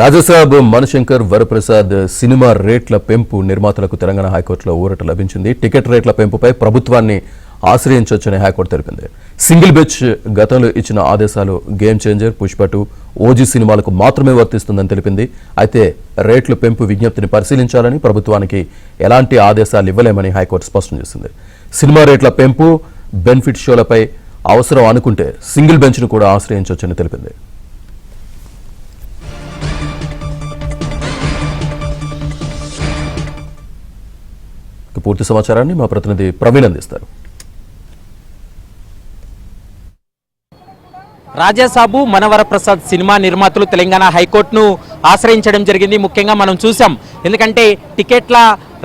Raja Saab Manishankar Varaprasad cinema రేట్ల పెంపు నిర్మాతలకు తెలంగాణ హైకోర్టులో ఊరట లభించింది. టికెట్ రేట్ల పెంపుపై ప్రభుత్వాన్ని ఆశ్రయించవచ్చని హైకోర్టు తెలిపింది. సింగిల్ బెచ్ గతంలో ఇచ్చిన ఆదేశాలు గేమ్ చేంజర్ పుష్పటు ఓజీ సినిమాలకు మాత్రమే వర్తిస్తుందని తెలిపింది. అయితే రేట్ల పెంపు విజ్ఞప్తిని పరిశీలించాలని ప్రభుత్వానికి ఎలాంటి ఆదేశాలు ఇవ్వలేమని హైకోర్టు స్పష్టం చేసింది. సినిమా రేట్ల పెంపు బెనిఫిట్ షోలపై అవసరం అనుకుంటే సింగిల్ బెంచ్ను కూడా ఆశ్రయించవచ్చని తెలిపింది. పూర్తి సమాచారాన్ని మా ప్రతినిధి ప్రవీణ్ అందిస్తారు. రాజాసాబు మనవర ప్రసాద్ సినిమా నిర్మాతలు తెలంగాణ హైకోర్టును ఆశ్రయించడం జరిగింది. ముఖ్యంగా మనం చూసాం. ఎందుకంటే టికెట్ల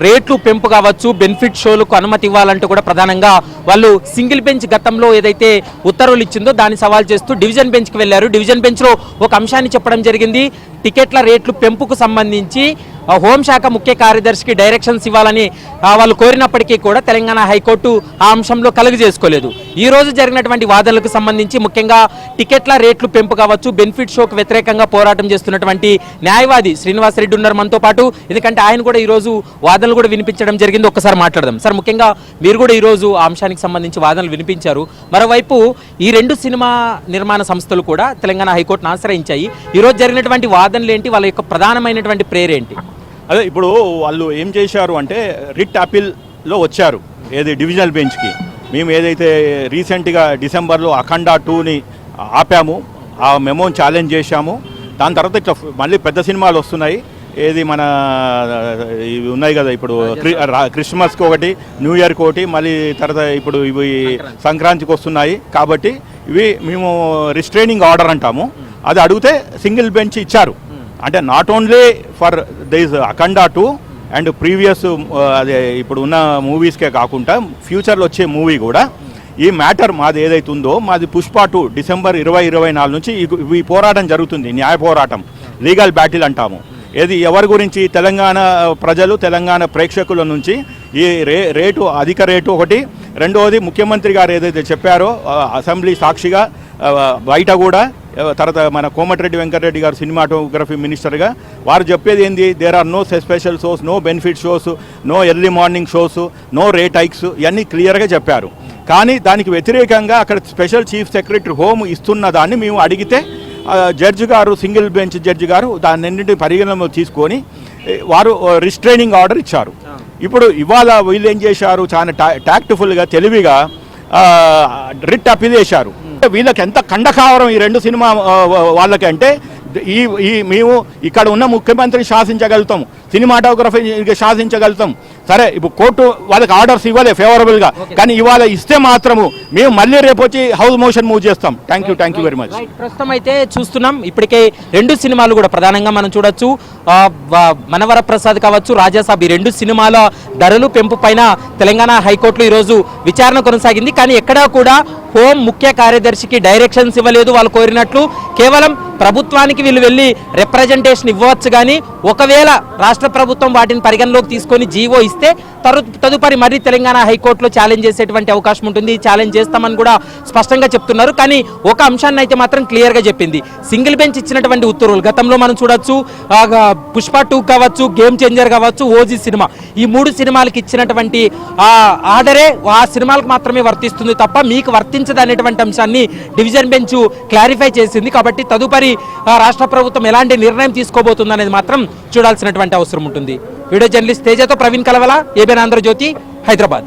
రేట్లు పెంపు కావచ్చు బెనిఫిట్ షోలకు అనుమతి ఇవ్వాలంటూ కూడా ప్రధానంగా వాళ్ళు సింగిల్ బెంచ్ గతంలో ఏదైతే ఉత్తర్వులు ఇచ్చిందో దాన్ని సవాల్ చేస్తూ డివిజన్ బెంచ్కి వెళ్ళారు. డివిజన్ బెంచ్లో ఒక అంశాన్ని చెప్పడం జరిగింది. టికెట్ల రేట్లు పెంపుకు సంబంధించి హోంశాఖ ముఖ్య కార్యదర్శికి డైరెక్షన్స్ ఇవ్వాలని వాళ్ళు కోరినప్పటికీ కూడా తెలంగాణ హైకోర్టు ఆ అంశంలో కలుగు చేసుకోలేదు. ఈ రోజు జరిగినటువంటి వాదనలకు సంబంధించి ముఖ్యంగా టికెట్ల రేట్లు పెంపు కావచ్చు బెనిఫిట్ షోకు వ్యతిరేకంగా పోరాటం చేస్తున్నటువంటి న్యాయవాది శ్రీనివాసరెడ్డి ఉన్నారు మనతో పాటు. ఎందుకంటే ఆయన కూడా ఈ రోజు వాదనలు కూడా వినిపించడం జరిగింది. ఒక్కసారి మాట్లాడదాం. సార్ ముఖ్యంగా మీరు కూడా ఈరోజు ఆ అంశానికి సంబంధించి వాదనలు వినిపించారు. మరోవైపు ఈ రెండు సినిమా నిర్మాణ సంస్థలు కూడా తెలంగాణ హైకోర్టును ఆశ్రయించాయి. ఈరోజు జరిగినటువంటి వాదనలు ఏంటి? వాళ్ళ యొక్క ప్రధానమైనటువంటి ప్రేరేంటి? అదే ఇప్పుడు వాళ్ళు ఏం చేశారు అంటే రిట్ అపీల్లో వచ్చారు ఏది డివిజనల్ బెంచ్కి. మేము ఏదైతే రీసెంట్గా డిసెంబర్లో అఖండ టూని ఆపాము ఆ మెమోని ఛాలెంజ్ చేశాము దాని తర్వాత ఇట్లా మళ్ళీ పెద్ద సినిమాలు వస్తున్నాయి. ఏది మన ఇవి ఉన్నాయి కదా ఇప్పుడు క్రిస్మస్కి ఒకటి న్యూ ఇయర్కి ఒకటి మళ్ళీ తర్వాత ఇప్పుడు ఇవి సంక్రాంతికి వస్తున్నాయి. కాబట్టి ఇవి మేము రిస్ట్రైనింగ్ ఆర్డర్ అంటాము. అది అడిగితే సింగిల్ బెంచ్ ఇచ్చారు. అంటే not only for this Akhanda two and previous అదే ఇప్పుడు ఉన్న మూవీస్కే కాకుండా ఫ్యూచర్లో వచ్చే మూవీ కూడా ఈ మ్యాటర్ మాది ఏదైతే ఉందో మాది పుష్ప టూ డిసెంబర్ ఇరవై ఇరవై నాలుగు నుంచి ఈ- పోరాటం జరుగుతుంది న్యాయ పోరాటం లీగల్ బ్యాటిల్ అంటాము. ఏది ఎవరి గురించి తెలంగాణ ప్రజలు తెలంగాణ ప్రేక్షకుల నుంచి ఈ రే రేటు అధిక రేటు ఒకటి రెండవది ముఖ్యమంత్రి గారు ఏదైతే చెప్పారో అసెంబ్లీ సాక్షిగా బయట కూడా తర్వాత మన కోమటిరెడ్డి వెంకటరెడ్డి గారు సినిమాటోగ్రఫీ మినిస్టర్గా వారు చెప్పేది ఏంది? There are no special shows no benefit shows no early morning shows no rate hikes ఇవన్నీ క్లియర్గా చెప్పారు. కానీ దానికి వ్యతిరేకంగా అక్కడ స్పెషల్ చీఫ్ సెక్రటరీ హోమ్ ఇస్తున్న దాన్ని మేము అడిగితే జడ్జి గారు సింగిల్ బెంచ్ జడ్జి గారు దాన్నింటిని పరిగణనలో తీసుకొని వారు రిస్ట్రైనింగ్ ఆర్డర్ ఇచ్చారు. ఇప్పుడు ఇవాళ వీళ్ళు ఏం చేశారు? చాలా టా టాక్ట్ఫుల్గా తెలివిగా రిట్ అప్పీల్ చేశారు. వీళ్ళకి ఎంత కండకావరం ఈ రెండు సినిమా వాళ్ళకి అంటే ఈ ఈ మేము ఇక్కడ ఉన్న ముఖ్యమంత్రిని శాసించగలుగుతాం. సినిమాటోగ్రఫీ శాసించగలుగుతాం. సరే ఇప్పుడు కోర్టు వాళ్ళకి ఆర్డర్స్ ఇవ్వలే ఫేవరబుల్గా కానీ ఇవాళ ఇస్తే మాత్రము మేము మళ్ళీ రేపు వచ్చి హౌస్ మోషన్ మూవ్ చేస్తాం. Thank you thank you very much ప్రస్తుతం అయితే చూస్తున్నాం. ఇప్పటికే రెండు సినిమాలు కూడా ప్రధానంగా మనం చూడొచ్చు. మనవర ప్రసాద్ కావచ్చు రాజాసాబ్ ఈ రెండు సినిమాల ధరలు పెంపు పైన తెలంగాణ హైకోర్టులో ఈరోజు విచారణ కొనసాగింది. కానీ ఎక్కడా కూడా హోం ముఖ్య కార్యదర్శికి డైరెక్షన్స్ ఇవ్వలేదు వాళ్ళు కోరినట్లు. కేవలం ప్రభుత్వానికి వీళ్ళు వెళ్ళి రిప్రజెంటేషన్ ఇవ్వచ్చు కానీ ఒకవేళ రాష్ట్ర ప్రభుత్వం వాటిని పరిగణలోకి తీసుకొని జీవో ఇస్తే తరు తదుపరి మరీ తెలంగాణ హైకోర్టులో ఛాలెంజ్ చేసేటువంటి అవకాశం ఉంటుంది. ఛాలెంజ్ చేస్తామని కూడా స్పష్టంగా చెప్తున్నారు. కానీ ఒక అంశాన్ని అయితే మాత్రం క్లియర్గా చెప్పింది. సింగిల్ బెంచ్ ఇచ్చినటువంటి ఉత్తర్వులు. గతంలో మనం చూడొచ్చు పుష్ప టూ కావచ్చు గేమ్ చేంజర్ కావచ్చు ఓజీ సినిమా. ఈ మూడు సినిమాలకు ఇచ్చినటువంటి ఆర్డరే ఆ సినిమాలకు మాత్రమే వర్తిస్తుంది తప్ప మీకు వర్తించదు అనేటువంటి అంశాన్ని డివిజన్ బెంచ్ క్లారిఫై చేసింది. కాబట్టి తదుపరి ఆ, రాష్ట్ర ప్రభుత్వం ఎలాంటి నిర్ణయం తీసుకోబోతుంది అనేది మాత్రం చూడాల్సినటువంటి అవసరం ఉంటుంది. వీడియో జర్నలిస్ట్ తేజతో ప్రవీణ్ కలవల ఏబిఎన్ ఆంధ్రజ్యోతి హైదరాబాద్.